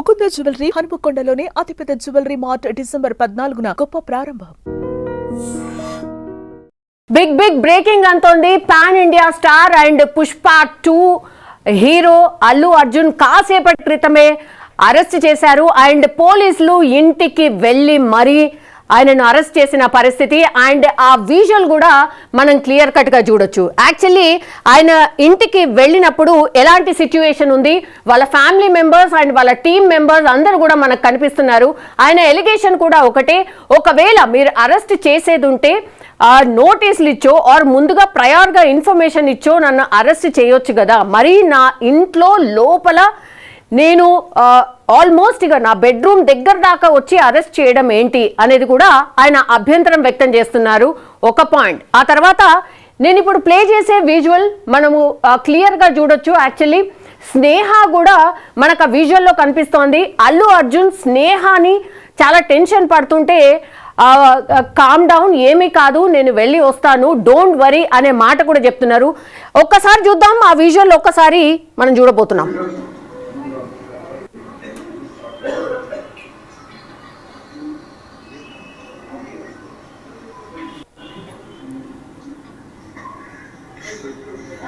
Mukunda jewellery హనుమకొండలోని అతిపెద్ద jewellery mart December పద్నాలుగున గొప్ప ప్రారంభం. Big big breaking అంతోంది. Pan India star and Pushpa two hero Allu Arjun కాసేపటి క్రితమే అరెస్ట్ చేశారు. అండ్ పోలీసులు ఇంటికి వెళ్ళి మరీ ఆయనను అరెస్ట్ చేసిన పరిస్థితి అండ్ ఆ విజువల్ కూడా మనం క్లియర్ కట్గా చూడొచ్చు. యాక్చువల్లీ ఆయన ఇంటికి వెళ్ళినప్పుడు ఎలాంటి సిచ్యువేషన్ ఉంది? వాళ్ళ ఫ్యామిలీ మెంబర్స్ అండ్ వాళ్ళ టీమ్ మెంబర్స్ అందరూ కూడా మనకు కనిపిస్తున్నారు. ఆయన ఎలిగేషన్ కూడా ఒకటే. ఒకవేళ మీరు అరెస్ట్ చేసేది ఉంటే ఆ నోటీసులు ఇచ్చో ఆర్ ముందుగా ప్రయార్గా ఇన్ఫర్మేషన్ ఇచ్చో నన్ను అరెస్ట్ చేయొచ్చు కదా. మరి నా ఇంట్లో లోపల నేను ఆల్మోస్ట్ ఇక నా బెడ్రూమ్ దగ్గర దాకా వచ్చి అరెస్ట్ చేయడం ఏంటి అనేది కూడా ఆయన అభ్యంతరం వ్యక్తం చేస్తున్నారు. ఒక పాయింట్ ఆ తర్వాత నేను ఇప్పుడు ప్లే చేసే విజువల్ మనము క్లియర్గా చూడొచ్చు. యాక్చువల్లీ స్నేహ కూడా మనకు ఆ విజువల్లో కనిపిస్తోంది. అల్లు అర్జున్ స్నేహాని చాలా టెన్షన్ పడుతుంటే కామ్ డౌన్ ఏమీ కాదు నేను వెళ్ళి వస్తాను డోంట్ వరీ అనే మాట కూడా చెప్తున్నారు. ఒక్కసారి చూద్దాం ఆ విజువల్ ఒక్కసారి మనం చూడబోతున్నాం.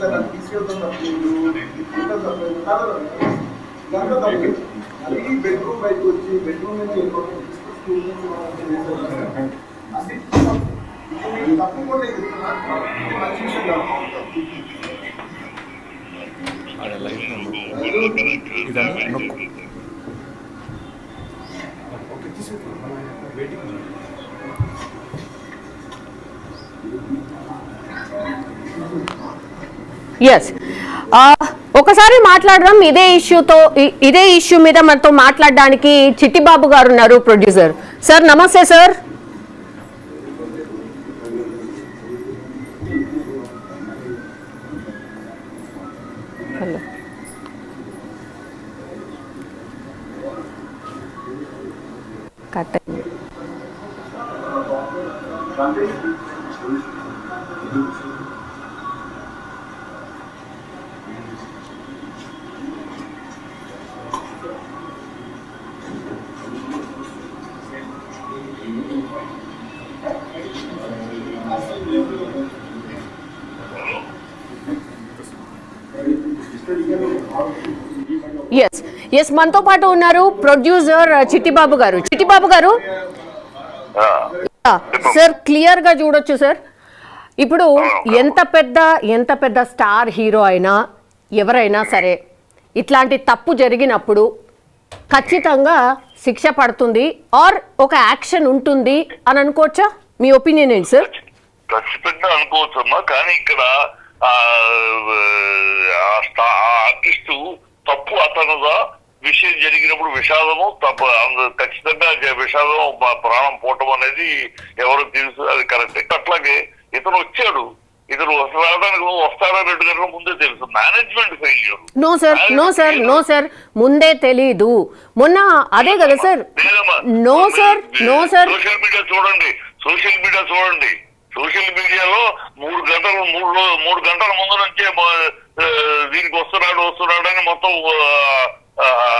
సార్ అది తీసుకెళ్తాం తప్పలేదు తీసుకుంటాం తప్పలేదు కాదు దాంట్లో తప్పలేదు అది బెడ్రూమ్ బయటకు వచ్చి బెడ్రూమ్ వెయిటింగ్ ఎస్ ఒకసారి మాట్లాడడం ఇదే ఇష్యూతో ఇదే ఇష్యూ మీద మనతో మాట్లాడడానికి చిట్టిబాబు గారు ఉన్నారు ప్రొడ్యూసర్ సార్ నమస్తే సార్ హలో కట్ అయింది. ఎస్ ఎస్ మనతో పాటు ఉన్నారు ప్రొడ్యూసర్ చిట్టిబాబు గారు చిట్టిబాబు గారు సార్ క్లియర్గా చూడొచ్చు సార్ ఇప్పుడు ఎంత పెద్ద ఎంత పెద్ద స్టార్ హీరో అయినా ఎవరైనా సరే ఇట్లాంటి తప్పు జరిగినప్పుడు ఖచ్చితంగా శిక్ష పడుతుంది ఆర్ ఒక యాక్షన్ ఉంటుంది అని అనుకోవచ్చా మీ ఒపీనియన్ ఏంటి సార్ ఖచ్చితంగా అనుకోవచ్చమ్మా కానీ ఇక్కడ ఆర్టిస్టు తప్పు అతనుగా విషయం జరిగినప్పుడు విషాదము తప్పు అంద- ఖచ్చితంగా విషాదం ప్రాణం పోవటం అనేది ఎవరు తెలుసు అది కరెక్ట్. అట్లాగే ఇతను వచ్చాడు. ఇతను రావడానికి వస్తాడా రెండు గంటల ముందే తెలుసు. Management failure. No sir no sir no sir ముందే తెలీదు. మొన్న అదే కదా sir no sir no sir. Social media చూడండి సోషల్ మీడియా చూడండి. సోషల్ మీడియాలో మూడు గంటలు మూడు మూడు గంటల ముందు నుంచే దీనికి వస్తున్నాడు వస్తున్నాడు అని మొత్తం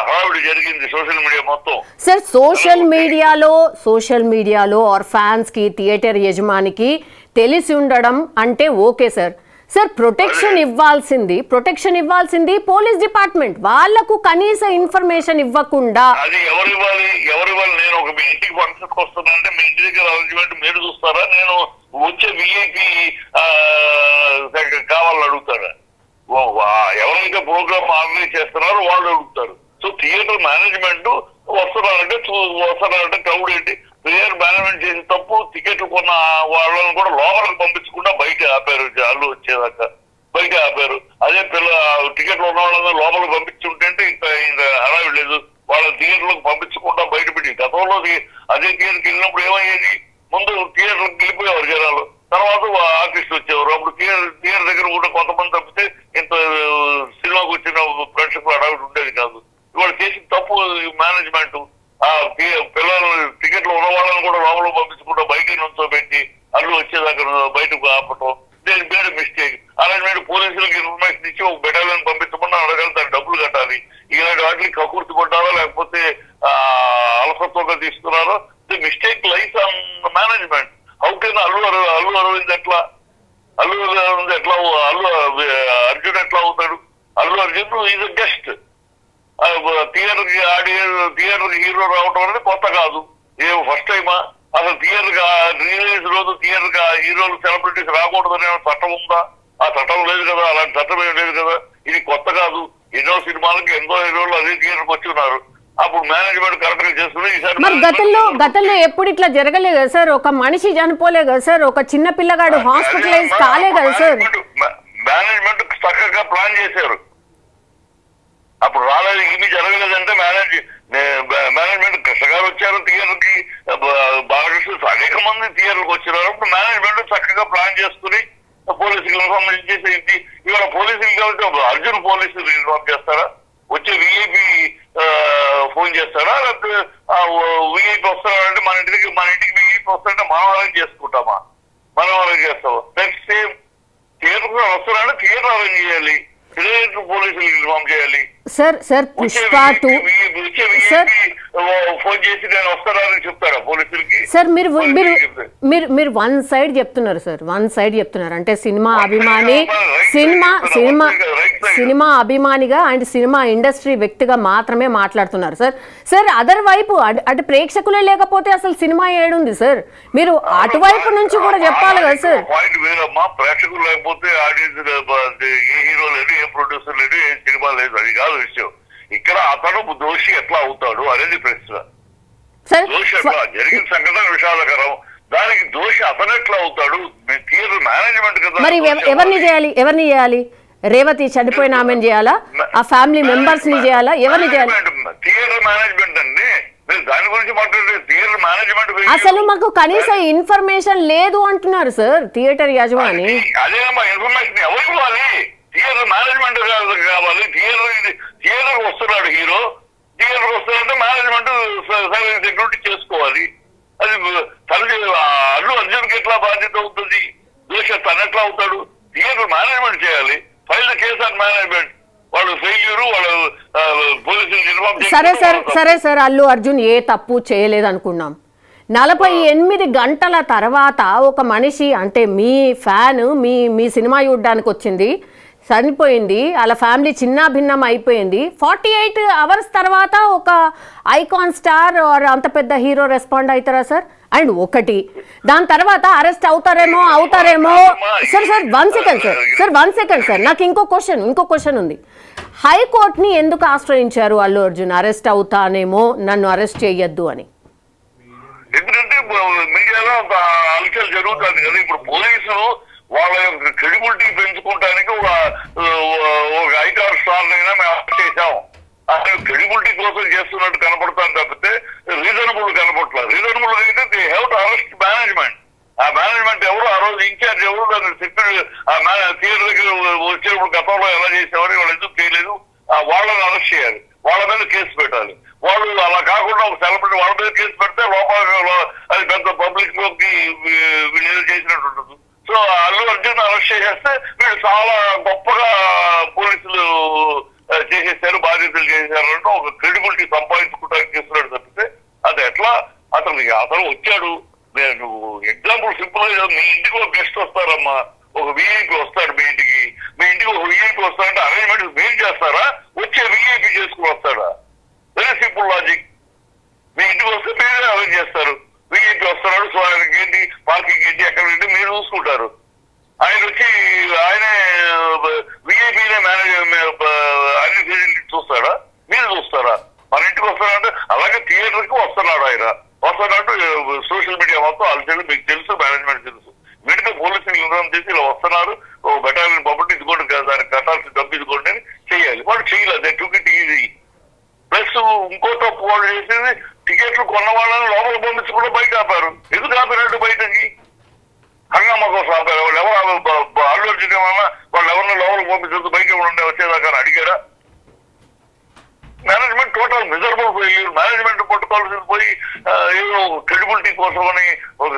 హడావిడి జరిగింది సోషల్ మీడియా మొత్తం. సార్ సోషల్ మీడియాలో సోషల్ మీడియాలో ఆర్ ఫ్యాన్స్కి థియేటర్ యజమానికి తెలిసి ఉండడం అంటే ఓకే సార్. సార్ ప్రొటెక్షన్ ఇవ్వాల్సింది ప్రొటెక్షన్ ఇవ్వాల్సింది పోలీస్ డిపార్ట్మెంట్. వాళ్ళకు కనీస ఇన్ఫర్మేషన్ ఇవ్వకుండా అది ఎవరు ఇవ్వాలి ఎవరు ఇవ్వాలి? నేను ఒక మీ ఇంటికి ఫంక్షన్కి వస్తున్నా అంటే మీ ఇంటి దగ్గర అరేంజ్మెంట్ మీరు చూస్తారా? నేను వచ్చే విఐపి కావాలని అడుగుతారా? ఎవరైతే ప్రోగ్రామ్ ఆర్గనైజ్ చేస్తున్నారో వాళ్ళు అడుగుతారు. సో థియేటర్ మేనేజ్మెంట్ వస్తున్నారంటే చూ- వస్తున్నారంటే క్రౌడ్ ఏంటి? ప్లేయర్ మేనేజ్మెంట్ చేసిన తప్పు టికెట్లు కొన్న వాళ్ళని కూడా లోపలికి పంపించకుండా బయట ఆపారు అల్లు వచ్చేదాకా. బయట ఆపారు. అదే పిల్ల టికెట్లు ఉన్న వాళ్ళని లోపలికి పంపించుంటే ఇంకా అలా లేదు. వాళ్ళ థియేటర్లకు పంపించకుండా బయటపెట్టి గతంలో అదే థియేటర్కి వెళ్ళినప్పుడు ఏమయ్యేది? ముందు థియేటర్కి వెళ్ళిపోయేవారు జనాలు. తర్వాత ఆర్టిస్ట్ వచ్చేవారు. అప్పుడు థియేటర్ థియేటర్ దగ్గర కూడా కొంతమంది తప్పితే ఇంత సినిమాకి వచ్చిన ప్రేక్షకులు అడగడం ఉండేది కాదు ఇవాళ చేసిన తప్పు మేనేజ్మెంట్ ఆ థి- పిల్లలు టికెట్లు ఉన్న వాళ్ళని కూడా లోపల పంపించకుండా బయట నుంచోబెట్టి అల్లు వచ్చేదాకా బయటకు ఆపటం దేని మేడ్ మిస్టేక్ అలాంటి మీరు పోలీసులకు ఇన్ఫర్మేషన్ ఇచ్చి ఒక బెటాలియన్ పంపించమని అడగాలి దానికి డబ్బులు కట్టాలి. ఇలాంటి వాటికి కకూర్తి పడ్డారో లేకపోతే అలసత్వంగా తీసుకున్నారో the mistake lies on management how can Allu అర- అల్లు అరవింద్ ఎట్లా? అల్లు అరవింద్ ఎట్లా అల్లు అర్జున్ uh, ఎట్లా అవుతాడు? Allu Arjun is a guest థియేటర్కి ఆడి థియేటర్ హీరో రావడం అనేది కొత్త కాదు. ఏ ఫస్ట్ టైమా అసలు థియేటర్ రిలీజ్ రోజు థియేటర్కి హీరోలు సెలబ్రిటీస్ రాకూడదనే చట్టం ఉందా? ఆ చట్టం లేదు కదా అలాంటి చట్టం ఏం లేదు కదా? ఇది కొత్త కాదు. ఎన్నో సినిమాలకి ఎంతో హీరోలు అదే థియేటర్కి వచ్చి ఉన్నారు అప్పుడు మేనేజ్మెంట్ కరెక్ట్గా ఈసారి మరి గతంలో గతంలో ఎప్పుడు ఇట్లా జరగలేదు కదా సార్? ఒక మనిషి చనిపోలే కదా సార్? ఒక చిన్న పిల్లగాడు హాస్పిటలైజ్ కాలే కదా సార్? మేనేజ్మెంట్ చక్కగా ప్లాన్ చేశారు. అప్పుడు రాలేదు ఇన్ని జరగలేదంటే మేనేజ్ మేనేజ్మెంట్ కృష్ణ గారు వచ్చారు థియేటర్కి బాలకృష్ణ అనేక మంది థియేటర్కి వచ్చినారు. అప్పుడు మేనేజ్మెంట్ చక్కగా ప్లాన్ చేసుకుని పోలీసులకు ఇన్ఫార్మ్ చేసి ఇవాళ పోలీసులు కాబట్టి అర్జున్ పోలీసులు ఇన్ఫార్మ్ చేస్తారా? వచ్చే విఐపి ఫోన్ చేస్తారా? లేకపోతే విఐపి వస్తారంటే మన ఇంటికి మన ఇంటికి విఐపి వస్తారంటే మనం అరేంజ్ చేసుకుంటామా? మనం అరేంజ్ చేస్తామా నెక్స్ట్ సేమ్ థియేటర్ వస్తారంటే థియేటర్ అరేంజ్ చేయాలి. థియేటర్ పోలీసులు ఇన్ఫార్మ్ చేయాలి sir sir Pushpa two sir phone చేసి నేను చెప్తారా పోలీసులకి? సార్ మీరు మీరు. మీరు మీరు వన్ సైడ్ చెప్తున్నారు సార్ వన్ సైడ్ చెప్తున్నారు. అంటే సినిమా అభిమాని సినిమా సినిమా సినిమా అభిమానిగా అండ్ సినిమా ఇండస్ట్రీ వ్యక్తిగా మాత్రమే మాట్లాడుతున్నారు సార్. సార్ అదర్ వైపు అటు- ప్రేక్షకులే లేకపోతే అసలు సినిమా ఏడుంది సార్. మీరు అటువైపు నుంచి కూడా చెప్పాలి కదా సార్. పాయింట్ వేరమ్మా. ప్రేక్షకులు లేకపోతే ఆడియన్స్ ఏ హీరో లేదు ఏ ప్రొడ్యూసర్ లేదు ఏ సినిమా లేదు. అది కాదు విషయం. ఇక్కడ అతను దోషి ఎట్లా అవుతాడు అనేది ప్రశ్న. సార్ దోషి ఎట్లా? జరిగిన సంఘటన విషాదకరం. దానికి దోషి అతను ఎట్లా అవుతాడు? థియేటర్ మేనేజ్మెంట్ కదా. మరి ఎవ- ఎవరిని చేయాలి? ఎవరిని చేయాలి? రేవతి చనిపోయిన ఆమెను చేయాలా? ఆ ఫ్యామిలీ మెంబర్స్ని చేయాలా? ఎవరిని చేయాలి? థియేటర్ మేనేజ్మెంట్ అండి. దాని గురించి మాట్లాడే థియేటర్ మేనేజ్మెంట్ అసలు మాకు కనీసం ఇన్ఫర్మేషన్ లేదు అంటున్నారు సార్ థియేటర్ యజమాని. అదేనమ్మా ఇన్ఫర్మేషన్ ఎవరు ఇవ్వాలి? థియేటర్ మేనేజ్మెంట్ కావాలి. థియేటర్ థియేటర్ వస్తున్నాడు హీరో. థియేటర్ వస్తున్నాడంటే మేనేజ్మెంట్ సరైన సెక్యూరిటీ చేసుకోవాలి. అది తన అల్లు అర్జున్కి ఎట్లా బాధ్యత అవుతుంది దోష తను ఎట్లా అవుతాడు? థియేటర్ మేనేజ్మెంట్ చేయాలి. ఫైల్ కేసు ఆన్ మేనేజ్మెంట్ వాళ్ళు ఫెయిల్యూర్ వాళ్ళు పోలీసులు సరే సార్ సరే సార్ అల్లు అర్జున్ ఏ తప్పు చేయలేదు అనుకున్నాం నలభై ఎనిమిది గంటల తర్వాత ఒక మనిషి అంటే మీ ఫ్యాన్ మీ మీ సినిమా చూడడానికి వచ్చింది చనిపోయింది. వాళ్ళ ఫ్యామిలీ చిన్న భిన్నం అయిపోయింది. ఫార్టీ ఎయిట్ అవర్స్ తర్వాత ఒక ఐకాన్ స్టార్ ఆర్ అంత పెద్ద హీరో రెస్పాండ్ అవుతారా సార్? అండ్ ఒకటి దాని తర్వాత అరెస్ట్ అవుతారేమో అవుతారేమో. Sir sir one second sir sir one second sir నాకు ఇంకో క్వశ్చన్ ఇంకో క్వశ్చన్ ఉంది. హైకోర్టుని ఎందుకు ఆశ్రయించారు అల్లు అర్జున్? అరెస్ట్ అవుతానేమో నన్ను అరెస్ట్ చేయొద్దు అని. ఎందుకంటే మీడియాలో అలకలు జరుగుతుంది కదా. ఇప్పుడు పోలీసులు వాళ్ళ యొక్క క్రెడిబిలిటీ పెంచుకోవడానికి ఒక ఒక ఐకార్ స్టార్ అయినా మేము అప్లై చేశాం. అసలు క్రెడిబిలిటీ కోసం చేస్తున్నట్టు కనపడతాను తప్పితే రీజనబుల్ కనపడలేదు రీజనబుల్ అయితే they have to arrest management ఆ మేనేజ్మెంట్ ఎవరు ఆ రోజు ఇన్ఛార్జ్ ఎవరు దాన్ని సెక్యూరిటీ ఆ థియేటర్ దగ్గర వచ్చేటప్పుడు గతంలో ఎలా చేసేవారు వాళ్ళు ఎందుకు చేయలేదు? వాళ్ళని అరెస్ట్ చేయాలి. వాళ్ళ మీద కేసు పెట్టాలి. వాళ్ళు అలా కాకుండా ఒక సెలబ్రిటీ వాళ్ళ మీద కేసు పెడితే లోపల అది పెద్ద పబ్లిక్లోకి వీళ్ళు ఏదో చేసినట్టు ఉంటుంది. అల్లు అర్జున్ అరెస్ట్ చేసేస్తే వీళ్ళు చాలా గొప్పగా పోలీసులు చేసేసారు బాధ్యతలు చేసేసారు అంటే ఒక క్రెడిబిలిటీ సంపాదించుకోవడానికి చేస్తున్నాడు తప్పితే అది ఎట్లా? అతను అతను వచ్చాడు. నేను ఎగ్జాంపుల్ సింపుల్గా మీ ఇంటికి ఒక గెస్ట్ వస్తారమ్మా. ఒక విఐపి వస్తాడు మీ ఇంటికి. మీ ఇంటికి ఒక విఐపి వస్తాడంటే అరేంజ్మెంట్ మీరు చేస్తారా? వచ్చే విఐపి చేసుకుని వస్తాడా? వెరీ సింపుల్ లాజిక్ మీ ఇంటికి వస్తే మీరే అరేంజ్ చేస్తారు విఐపి వస్తున్నాడు సో ఆయనకి ఏంటి పార్కింగ్ ఏంటి ఎక్కడ ఏంటి మీరు చూసుకుంటారు ఆయన వచ్చి ఆయనే విఐపీనే మేనేజ్ అన్ని ఫెసిలిటీ చూస్తాడా మీరు చూస్తారా మన ఇంటికి వస్తారంటే అలాగే థియేటర్కి వస్తున్నాడు ఆయన వస్తున్నాడు సోషల్ మీడియా మొత్తం అలసలు మీకు తెలుసు మేనేజ్మెంట్ తెలుసు వీటితో పోలీసులు ఇన్ఫార్మ్ చేసి ఇలా వస్తున్నారు ఓ బెటాలియన్ పంపండి ఇదిగోండి కదా దానికి కట్టాల్సిన డబ్బు ఇదిగోండి అని చేయాలి వాడు చేయలేదు they took it easy plus pole చేసింది టికెట్లు కొన్న వాళ్ళని లోపల పంపించకుండా బయట ఆపారు. ఎందుకు ఆపినట్టు బయటకి? హంగామా కోసం ఆపారు. వాళ్ళు ఎవరు బ- బ- అల్లు అర్జున్ ఏమన్నా వాళ్ళు ఎవరిని లోపల పంపించదు బయట ఉండే వచ్చేదాకా అడిగారా? Management total miserable failure management పట్టుకోవాల్సింది పోయి ఏదో క్రెడిబిలిటీ కోసం అని ఒక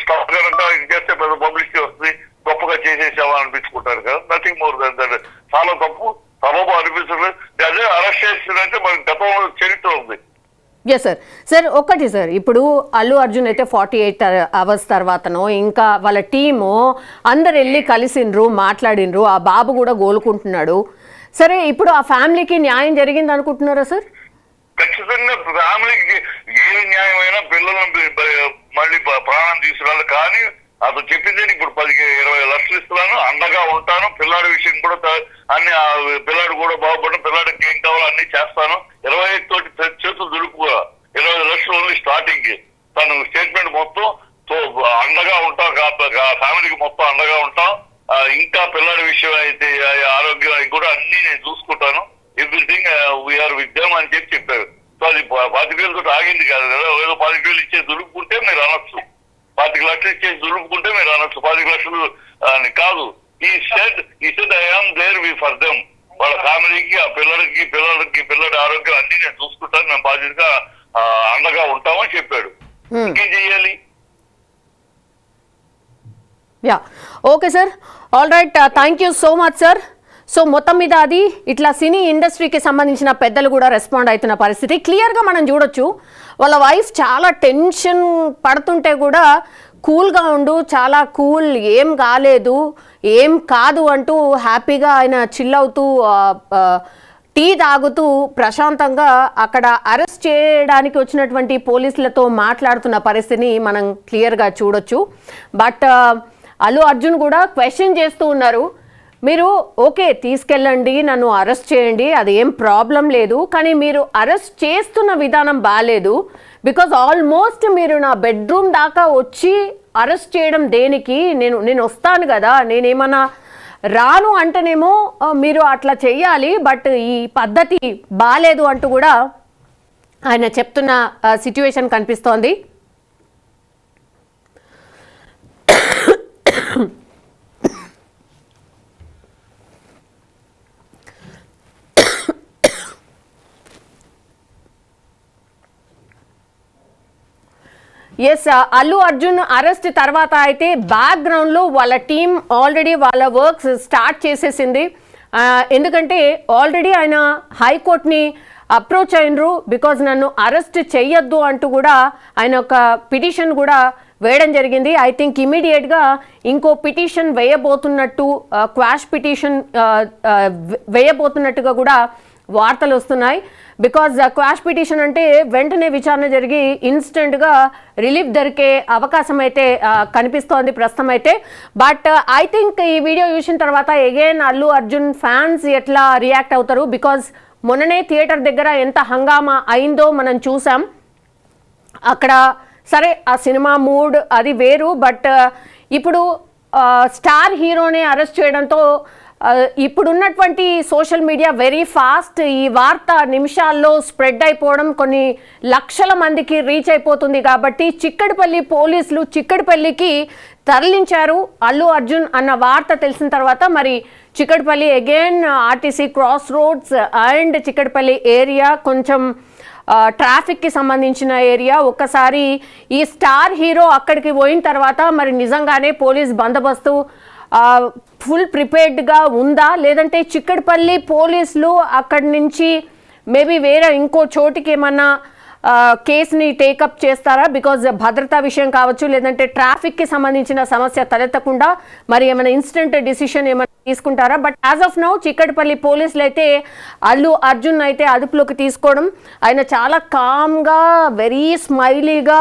స్టాఫ్ కనుక ఇది చేస్తే పెద్ద పబ్లిసిటీ వస్తుంది గొప్పగా చేసేసావా అనిపించుకుంటారు కదా. నథింగ్ మోర్ దాన్ దట్ చాలా తప్పు. సబబు అనిపించలేదు అదే అరెస్ట్ చేసిందంటే మనకి గతంలో చరిత్ర ఉంది. ఎస్ సార్ సార్ ఒక్కటి సార్ ఇప్పుడు అల్లు అర్జున్ అయితే ఫార్టీ ఎయిట్ అవర్స్ తర్వాతనో ఇంకా వాళ్ళ టీము అందరు వెళ్ళి కలిసిండ్రు మాట్లాడిండ్రు ఆ బాబు కూడా గోలుకుంటున్నాడు. సరే ఇప్పుడు ఆ ఫ్యామిలీకి న్యాయం జరిగింది అనుకుంటున్నారా సార్ ఖచ్చితంగా ఫ్యామిలీకి ఏ న్యాయమైనా పిల్లలను మళ్ళీ ప్రాణం తీసుకురాలి. కానీ అతను చెప్పింది ఇప్పుడు పది ఇరవై లక్షలు ఇస్తున్నాను అండగా ఉంటాను పిల్లాడి విషయం కూడా అన్ని ఆ పిల్లాడు కూడా బాగుపడడం పిల్లాడికి ఏం కావాలో అన్ని చేస్తాను. ఇరవై తోటి చే- చేతులు దులుపుగా ఇరవై ఐదు లక్షలు ఓన్లీ స్టార్టింగ్కి తను స్టేట్మెంట్ మొత్తం తో అండగా ఉంటాం ఫ్యామిలీకి మొత్తం అండగా ఉంటాం ఆ, ఇంకా పిల్లాడి విషయం అయితే ఆ, ఆరోగ్యం అవి కూడా అన్ని నేను చూసుకుంటాను ఎవ్రీథింగ్ వీఆర్ విత్ దెమ్ అని చెప్పి చెప్పారు సో అది పా- పాతిక వేలతో ఆగింది కాదు కదా ఏదో పాతిక వేలు ఇచ్చే దులుపుకుంటే మీరు అనొచ్చు పాతిక లక్షలు ఇచ్చేసి దులుపుకుంటే మీరు అనొచ్చు పాతిక లక్షలు ఆ, అని కాదు he said he said I am there we for them వాళ్ళ ఫ్యామిలీకి ఆ పిల్లలకి పిల్లలకి పిల్లడి ఆరోగ్యం చూసుకుంటాను మేము బాధ్యతగా అండగా ఉంటామని చెప్పాడు. ఇంకేం చెయ్యాలి? Yeah. Okay sir. All right thank you so much sir so మొత్తం మీద అది ఇట్లా సినీ ఇండస్ట్రీకి సంబంధించిన పెద్దలు కూడా రెస్పాండ్ అవుతున్న పరిస్థితి. క్లియర్గా మనం చూడొచ్చు. వాళ్ళ వైఫ్ చాలా టెన్షన్ పడుతుంటే కూడా కూల్గా ఉండు చాలా కూల్ ఏం కాలేదు ఏం కాదు అంటూ హ్యాపీగా ఆయన చిల్ అవుతూ టీ తాగుతూ ప్రశాంతంగా అక్కడ అరెస్ట్ చేయడానికి వచ్చినటువంటి పోలీసులతో మాట్లాడుతున్న పరిస్థితిని మనం క్లియర్గా చూడొచ్చు. బట్ అల్లు అర్జున్ కూడా క్వశ్చన్ చేస్తూ ఉన్నారు. మీరు ఓకే తీసుకెళ్ళండి నన్ను అరెస్ట్ చేయండి అది ఏం ప్రాబ్లం లేదు కానీ మీరు అరెస్ట్ చేస్తున్న విధానం బాగాలేదు బికాజ్ ఆల్మోస్ట్ మీరు నా బెడ్రూమ్ దాకా వచ్చి అరెస్ట్ చేయడం దేనికి? నేను నేను వస్తాను కదా నేనేమన్నా రాను అంటేనేమో మీరు అట్లా చెయ్యాలి బట్ ఈ పద్ధతి బాగాలేదు అంటూ కూడా ఆయన చెప్తున్న సిచ్యువేషన్ కనిపిస్తోంది. ఎస్ అల్లు అర్జున్ అరెస్ట్ తర్వాత అయితే బ్యాక్గ్రౌండ్లో వాళ్ళ టీం ఆల్రెడీ వాళ్ళ వర్క్స్ స్టార్ట్ చేసేసింది. ఎందుకంటే ఆల్రెడీ ఆయన హైకోర్టుని అప్రోచ్ అయినరు. బికాజ్ నన్ను అరెస్ట్ చెయ్యొద్దు అంటూ కూడా ఆయన ఒక పిటిషన్ కూడా వేయడం జరిగింది. ఐ థింక్ ఇమీడియట్గా ఇంకో పిటిషన్ వేయబోతున్నట్టు క్వాష్ పిటిషన్ వేయబోతున్నట్టుగా కూడా వార్తలు వస్తున్నాయి. బికాజ్ క్వాష్ పిటిషన్ అంటే వెంటనే విచారణ జరిగి ఇన్స్టెంట్గా రిలీఫ్ దొరికే అవకాశం అయితే uh, కనిపిస్తోంది ప్రస్తుతం అయితే బట్ ఐ uh, థింక్ ఈ వీడియో చూసిన తర్వాత ఎగైన్ అల్లు అర్జున్ ఫ్యాన్స్ ఎట్లా రియాక్ట్ అవుతారు? బికాజ్ మొన్ననే థియేటర్ దగ్గర ఎంత హంగామా అయిందో మనం చూసాం. అక్కడ సరే ఆ సినిమా మూడ్ అది వేరు. బట్ uh, ఇప్పుడు స్టార్ హీరోని అరెస్ట్ చేయడంతో ఇప్పుడున్నటువంటి సోషల్ మీడియా వెరీ ఫాస్ట్ ఈ వార్త నిమిషాల్లో స్ప్రెడ్ అయిపోవడం కొన్ని లక్షల మందికి రీచ్ అయిపోతుంది కాబట్టి చిక్కడిపల్లి పోలీసులు చిక్కడిపల్లికి తరలించారు. అల్లు అర్జున్ అన్న వార్త తెలిసిన తర్వాత మరి Chikkadpally again RTC cross roads and Chikkadpally area కొంచెం ట్రాఫిక్కి సంబంధించిన ఏరియా ఒక్కసారి ఈ స్టార్ హీరో అక్కడికి పోయిన తర్వాత మరి నిజంగానే పోలీస్ బందోబస్తు ఫుల్ ప్రిపేర్డ్గా ఉందా? లేదంటే చిక్కడపల్లి పోలీసులు అక్కడి నుంచి మేబీ వేరే ఇంకో చోటికి ఏమన్నా కేసుని టేకప్ చేస్తారా? బికాజ్ భద్రతా విషయం కావచ్చు లేదంటే ట్రాఫిక్కి సంబంధించిన సమస్య తలెత్తకుండా మరి ఏమైనా ఇన్స్టెంట్ డిసిషన్ ఏమైనా తీసుకుంటారా? But as of now Chikkadpally పోలీసులు అయితే అల్లు అర్జున్ అయితే అదుపులోకి తీసుకోవడం ఆయన చాలా కామ్గా వెరీ స్మైలీగా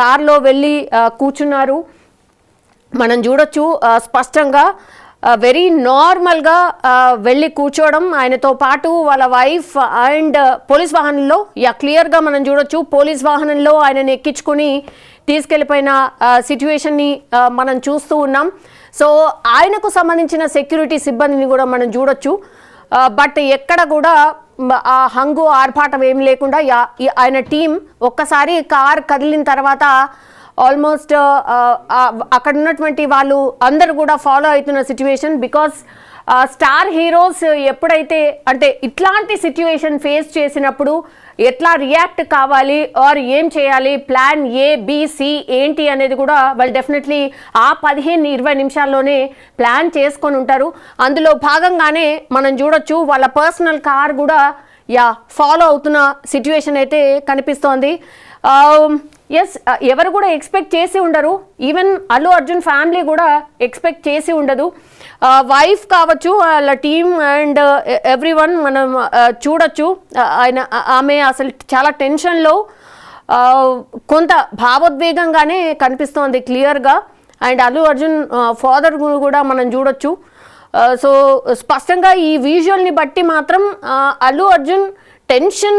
కార్లో వెళ్ళి కూర్చున్నారు. మనం చూడొచ్చు స్పష్టంగా వెరీ నార్మల్గా వెళ్ళి కూర్చోవడం. ఆయనతో పాటు వాళ్ళ వైఫ్ అండ్ పోలీస్ వాహనంలో యా క్లియర్గా మనం చూడొచ్చు పోలీస్ వాహనంలో ఆయనని ఎక్కించుకొని తీసుకెళ్ళిపోయిన సిచ్యువేషన్ని మనం చూస్తూ ఉన్నాం. సో ఆయనకు సంబంధించిన సెక్యూరిటీ సిబ్బందిని కూడా మనం చూడొచ్చు. బట్ ఎక్కడ కూడా ఆ హంగు ఆర్భాటం ఏం లేకుండా ఆయన టీం ఒక్కసారి కార్ కదిలిన తర్వాత ఆల్మోస్ట్ అక్కడ ఉన్నటువంటి వాళ్ళు అందరు కూడా ఫాలో అవుతున్న సిచ్యువేషన్ బికాస్ స్టార్ హీరోస్ ఎప్పుడైతే అంటే ఇట్లాంటి సిచ్యువేషన్ ఫేస్ చేసినప్పుడు ఎట్లా రియాక్ట్ కావాలి ఆర్ ఏం చేయాలి ప్లాన్ ఏ బీసీ ఏంటి అనేది కూడా వాళ్ళు డెఫినెట్లీ ఆ పదిహేను ఇరవై నిమిషాల్లోనే ప్లాన్ చేసుకొని ఉంటారు. అందులో భాగంగానే మనం చూడొచ్చు వాళ్ళ పర్సనల్ కార్ కూడా యా ఫాలో అవుతున్న సిచ్యువేషన్ అయితే కనిపిస్తోంది. Um, ఎస్ uh, ఎవరు కూడా ఎక్స్పెక్ట్ చేసి ఉండరు. ఈవెన్ అల్లు అర్జున్ ఫ్యామిలీ కూడా ఎక్స్పెక్ట్ చేసి ఉండదు. Uh, వైఫ్ కావచ్చు వాళ్ళ టీమ్ అండ్ ఎవ్రీ వన్ మనం uh, చూడొచ్చు. ఆయన ఆమె అసలు చాలా టెన్షన్లో కొంత భావోద్వేగంగానే కనిపిస్తోంది క్లియర్గా అండ్ అల్లు అర్జున్ ఫాదర్ కూడా మనం చూడొచ్చు. సో స్పష్టంగా ఈ విజువల్ని బట్టి మాత్రం అల్లు అర్జున్ టెన్షన్